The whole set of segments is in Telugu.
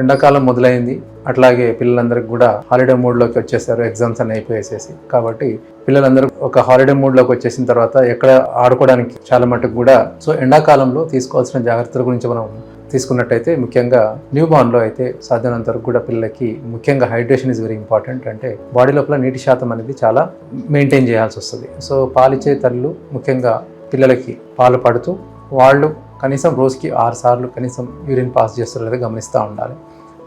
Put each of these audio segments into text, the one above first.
ఎండాకాలం మొదలైంది. అట్లాగే పిల్లలందరికీ కూడా హాలిడే మూడ్లోకి వచ్చేసారు. ఎగ్జామ్స్ అన్ని అయిపోయేసేసి. కాబట్టి పిల్లలందరూ ఒక హాలిడే మూడ్లోకి వచ్చేసిన తర్వాత ఎక్కడ ఆడుకోవడానికి చాలా మటుకు కూడా సో ఎండాకాలంలో తీసుకోవాల్సిన జాగ్రత్తల గురించి మనం తీసుకున్నట్టయితే ముఖ్యంగా న్యూ బార్న్లో అయితే సాధ్యమైనంత వరకు కూడా పిల్లలకి ముఖ్యంగా హైడ్రేషన్ ఇస్ వెరీ ఇంపార్టెంట్ అంటే బాడీ లోపల నీటి శాతం అనేది చాలా మెయింటైన్ చేయాల్సి వస్తుంది. సో పాలిచ్చే తల్లు ముఖ్యంగా పిల్లలకి పాలు పడుతూ వాళ్ళు కనీసం రోజుకి ఆరు సార్లు కనీసం యూరిన్ పాస్ చేస్తారో లేదా గమనిస్తూ ఉండాలి.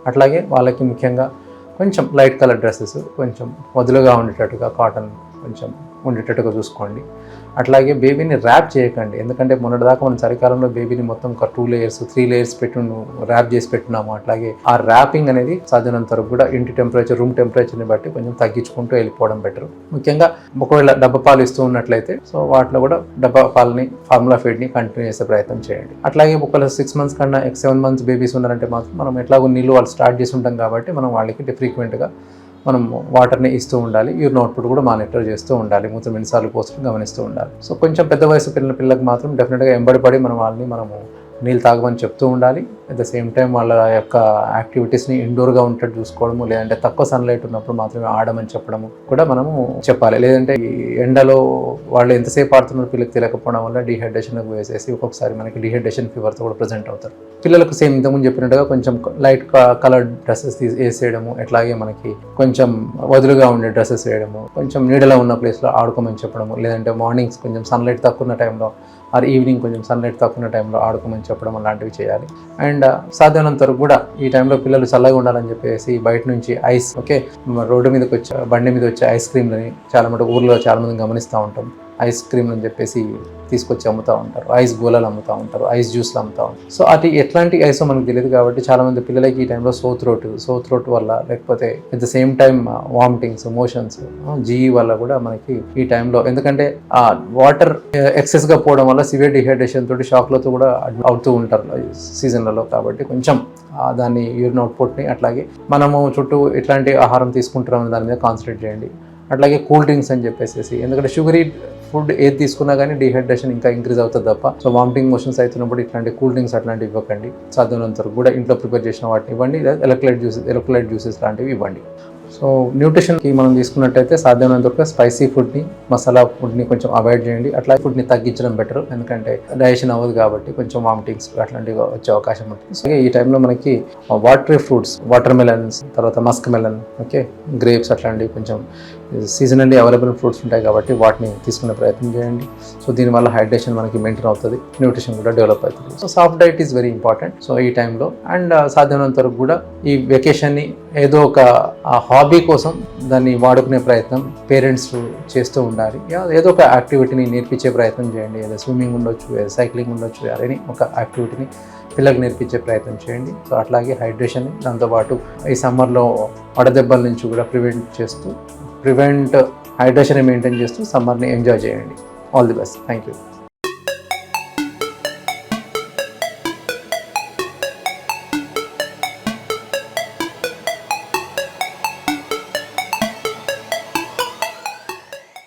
అట్లాగే వాళ్ళకి ముఖ్యంగా కొంచెం లైట్ కలర్ డ్రెస్సెస్ కొంచెం వదులుగా ఉండేటట్టుగా కాటన్ కొంచెం ఉండేటట్టుగా చూసుకోండి. అట్లాగే బేబీని ర్యాప్ చేయకండి. ఎందుకంటే మొన్నటిదాకా మనం చలికాలంలో బేబీని మొత్తం ఒక టూ లేయర్స్ త్రీ లేయర్స్ పెట్టి ర్యాప్ చేసి పెట్టినాము అట్లాగే ఆ ర్యాపింగ్ అనేది సాధ్యమైనంత వరకు కూడా ఇంటి టెంపరేచర్ రూమ్ టెంపరేచర్ని బట్టి కొంచెం తగ్గించుకుంటూ వెళ్ళిపోవడం బెటర్ ముఖ్యంగా ఒకవేళ డబ్బా పాలు ఇస్తూ ఉన్నట్లయితే సో వాటిలో కూడా డబ్బా పాలని ఫార్ములా ఫీడ్ని కంటిన్యూ చేసే ప్రయత్నం చేయండి. అట్లాగే ఒకవేళ సిక్స్ మంత్స్ కన్నా ఎక్స్ సెవెన్ మంత్స్ బేబీస్ ఉన్నారంటే మాత్రం మనం ఎట్లాగో నీళ్ళు వాళ్ళు స్టార్ట్ చేసి ఉంటాం కాబట్టి మనం వాళ్ళకి ఫ్రీక్వెంట్గా మనం వాటర్ని ఇస్తూ ఉండాలి యూరిన్ అవుట్పుట్ కూడా మానిటర్ చేస్తూ ఉండాలి మూత్రం ఎన్నిసార్లు పోస్ట్ గమనిస్తూ ఉండాలి. సో కొంచెం పెద్ద వయసు పిల్లల పిల్లలకు మాత్రం డెఫినెట్గా ఎంబడిపడి మనం వాళ్ళని మనము నీళ్ళు తాగమని చెప్తూ ఉండాలి. అట్ ద సేమ్ టైం వాళ్ళ యొక్క యాక్టివిటీస్ని ఇండోర్గా ఉంటట్టు చూసుకోవడము లేదంటే తక్కువ సన్లైట్ ఉన్నప్పుడు మాత్రమే ఆడమని చెప్పడము కూడా మనము చెప్పాలి. లేదంటే ఈ ఎండలో వాళ్ళు ఎంతసేపు ఆడుతున్నారు పిల్లలకు తెలియకపోవడం వల్ల డిహైడ్రేషన్కి వేసేసి ఒక్కొక్కసారి మనకి డిహైడ్రేషన్ ఫీవర్తో కూడా ప్రజెంట్ అవుతారు. పిల్లలకు సేమ్ ఇంతకుముందు చెప్పినట్టుగా కొంచెం లైట్ కలర్ డ్రెస్సెస్ తీసి వేసేయడము ఎట్లాగే మనకి కొంచెం వదులుగా ఉండే డ్రెస్సెస్ వేయడము కొంచెం నీడలో ఉన్న ప్లేస్లో ఆడుకోమని చెప్పడము లేదంటే మార్నింగ్స్ కొంచెం సన్లైట్ తక్కువ ఉన్న టైంలో ఆర్ ఈవినింగ్ కొంచెం సన్లైట్ తక్కువ ఉన్న టైంలో ఆడుకోమని చెప్పడం అలాంటివి చేయాలి. అండ్ సాధ్యమైనంత వరకు కూడా ఈ టైంలో పిల్లలు చల్లగా ఉండాలని చెప్పేసి బయట నుంచి ఐస్ ఓకే రోడ్డు మీదకి వచ్చే బండి మీద వచ్చే ఐస్ క్రీమ్లని చాలా మటుకు ఊర్లో చాలా మంది గమనిస్తూ ఉంటాం. ఐస్ క్రీమ్ అని చెప్పేసి తీసుకొచ్చి అమ్ముతూ ఉంటారు. ఐస్ గోళాలు అమ్ముతూ ఉంటారు. ఐస్ జ్యూస్లు అమ్ముతూ ఉంటారు. సో అది ఎట్లాంటి ఐస్ మనకు తెలియదు కాబట్టి చాలా మంది పిల్లలకి ఈ టైంలో సో థ్రోట్ సో థ్రోట్ వల్ల లేకపోతే at the same time vomitings motions GE వల్ల కూడా మనకి ఈ టైంలో ఎందుకంటే ఆ వాటర్ ఎక్సెస్గా uh, పోవడం వల్ల సివియర్ డిహైడ్రేషన్ తోటి షాక్లతో కూడా అవుతూ ఉంటారు సీజన్లలో కాబట్టి కొంచెం దాన్ని యూరిన్ అవుట్పుట్ని అట్లాగే మనము చుట్టూ ఎట్లాంటి ఆహారం తీసుకుంటున్నాం దాని మీద కాన్సన్ట్రేట్ చేయండి. అట్లాగే కూల్ డ్రింక్స్ అని చెప్పేసి ఎందుకంటే షుగరీ ఫుడ్ ఏది తీసుకున్నా కానీ డిహైడ్రేషన్ ఇంకా ఇంక్రీజ్ అవుతుంది తప్ప. సో వామిటింగ్ మోషన్స్ అవుతున్నప్పుడు ఇట్లాంటి కూల్ డ్రింక్స్ అట్లాంటివి ఇవ్వకండి. సాధ్యమైనంత వరకు కూడా ఇంట్లో ప్రిపేర్ చేసిన వాటిని ఇవ్వండి. లేదా ఎలక్ట్రైట్ జ్యూసెస్ ఎలక్ట్రైట్ జ్యూసెస్ లాంటివి ఇవ్వండి. సో న్యూట్రిషన్కి మనం తీసుకున్నట్టయితే సాధ్యమైనంత వరకు స్పైసీ ఫుడ్ని మసాలా ఫుడ్ని కొంచెం అవాయిడ్ చేయండి. అట్లా ఫుడ్ని తగ్గించడం బెటర్. ఎందుకంటే డైజెషన్ అవ్వదు కాబట్టి కొంచెం వామిటింగ్స్ అట్లాంటివి వచ్చే అవకాశం ఉంటుంది. సో ఈ టైంలో మనకి వాటరీ ఫ్రూట్స్ వాటర్ మెలన్స్ తర్వాత మస్క్ మెలన్ ఓకే గ్రేప్స్ అట్లాంటివి కొంచెం సీజనల్లీ అవైలబుల్ ఫ్రూట్స్ ఉంటాయి కాబట్టి వాటిని తీసుకునే ప్రయత్నం చేయండి. సో దీనివల్ల హైడ్రేషన్ మనకి మెయింటైన్ అవుతుంది న్యూట్రిషన్ కూడా డెవలప్ అవుతుంది. So soft diet is very important. So ఈ టైంలో అండ్ సాధ్యమైనంత వరకు కూడా ఈ వెకేషన్ని ఏదో ఒక హాబీ కోసం దాన్ని వాడుకునే ప్రయత్నం పేరెంట్స్ చేస్తూ ఉండాలి. ఏదో ఒక యాక్టివిటీని నేర్పించే ప్రయత్నం చేయండి. ఏదో స్విమ్మింగ్ ఉండొచ్చు ఏదో సైక్లింగ్ ఉండొచ్చు అని ఒక యాక్టివిటీని పిల్లలకు నేర్పించే ప్రయత్నం చేయండి. సో అట్లాగే హైడ్రేషన్ దాంతోపాటు ఈ సమ్మర్లో వడదెబ్బల నుంచి కూడా ప్రివెంట్ చేస్తూ ప్రివెంట్ హైడ్రేషన్ మెయింటైన్ చేస్తూ సమ్మర్ని ఎంజాయ్ చేయండి. All the best thank you